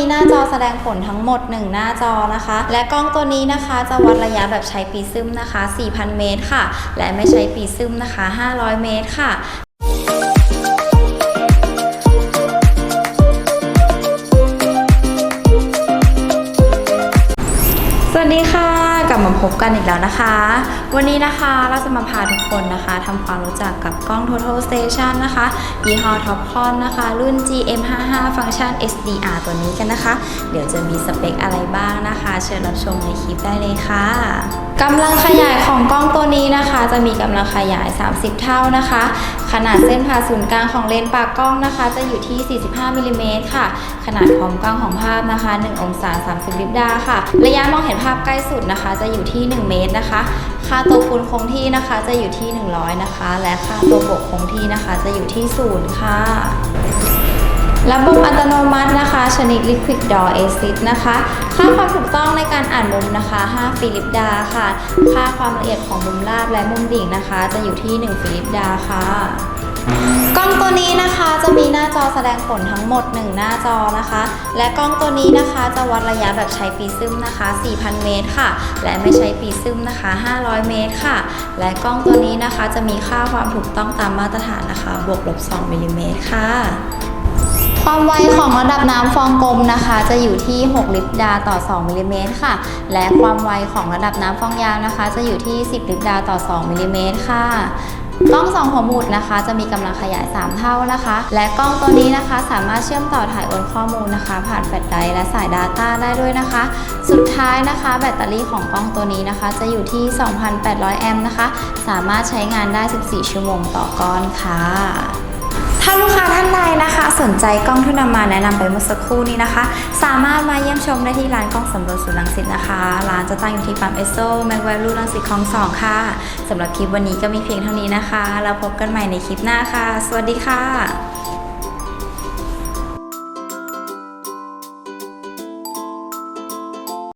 มีหน้าจอแสดงผลทั้งหมด 1 หน้าจอนะคะ และกล้องตัวนี้นะคะจะวัดระยะแบบใช้ปีซึมนะคะ 4,000 เมตรค่ะ และไม่ใช้ปีซึมนะคะ 500 เมตรค่ะสวัสดีค่ะ มาพบกันอีกแล้วนะคะ วันนี้นะคะเราจะมาพาทุกคนนะคะทำความรู้จักกับกล้อง Total Station นะคะยี่ห้อ Topcon นะคะ รุ่น GM55 ฟังก์ชัน SDR ตัวนี้กันนะคะ เดี๋ยวจะมีสเปคอะไรบ้างนะคะ เชิญรับชมในคลิปได้เลยค่ะกำลังขยายของกล้องตัวนี้นะคะ จะมีกำลังขยาย 30 เท่านะคะ ขนาดเส้นผ่าศูนย์กลางของเลนส์ปากกล้องนะคะ จะอยู่ที่ 45มิลลิเมตรค่ะ ขนาดความกว้างของภาพนะคะ 1 องศา 30 ลิบดาค่ะ ระยะมองเห็นภาพใกล้สุดนะคะจะอยู่ที่ 1 เมตรนะคะ ค่าตัวคูณคงที่นะคะจะอยู่ที่ 100 นะคะ และค่าตัวบวกคงที่นะคะจะอยู่ที่0ค่ะระบบอัตโนมัตินะคะ ชนิด Liquid Door Assist นะคะ ค่าความถูกต้องในการอ่านมุมนะคะ 5 ฟิลิปดาค่ะ ค่าความละเอียดของมุมราบและมุมดิ่งนะคะ จะอยู่ที่ 1 ฟิลิปดาค่ะ กล้องตัวนี้นะคะจะมีหน้าจอแสดงผลทั้งหมด 1 หน้าจอนะคะ และกล้องตัวนี้นะคะจะวัดระยะแบบใช้ปีซึมนะคะ 4,000 เมตรค่ะ และไม่ใช้ปีซึมนะคะ 500 เมตรค่ะ และกล้องตัวนี้นะคะจะมีค่าความถูกต้องตามมาตรฐานนะคะ บวกลบ 2มิลลิเมตรค่ะความไวของระดับน้ำฟองกลมนะคะ จะอยู่ที่ 6 ลิตรดาต่อ 2มิลลิเมตรค่ะ และความไวของระดับน้ำฟองยาวนะคะ จะอยู่ที่ 10 ลิตรดาต่อ 2มิลลิเมตรค่ะ กล้องสองหัวหมุดนะคะ จะมีกำลังขยาย 3 เท่านะคะ และกล้องตัวนี้นะคะ สามารถเชื่อมต่อถ่ายโอนข้อมูลนะคะ ผ่านแฟลชไดร์และสาย Data ได้ด้วยนะคะ สุดท้ายนะคะ แบตเตอรี่ของกล้องตัวนี้นะคะ จะอยู่ที่ 2,800 แอมป์นะคะ สามารถใช้งานได้ 14 ชั่วโมงต่อก้อนค่ะ สนใจกล้องที่นำมาแนะนำไปเมื่อสักครู่นี้นะคะ สามารถมาเยี่ยมชมได้ที่ร้านกล้องสำรวจสุรังสิตนะคะ ร้านจะตั้งอยู่ที่ปั๊มเอสโซแมกแวลูรังสิตคลองสองค่ะสำหรับคลิปวันนี้ก็มีเพียงเท่านี้นะคะแล้วพบกันใหม่ในคลิปหน้าค่ะ สวัสดีค่ะ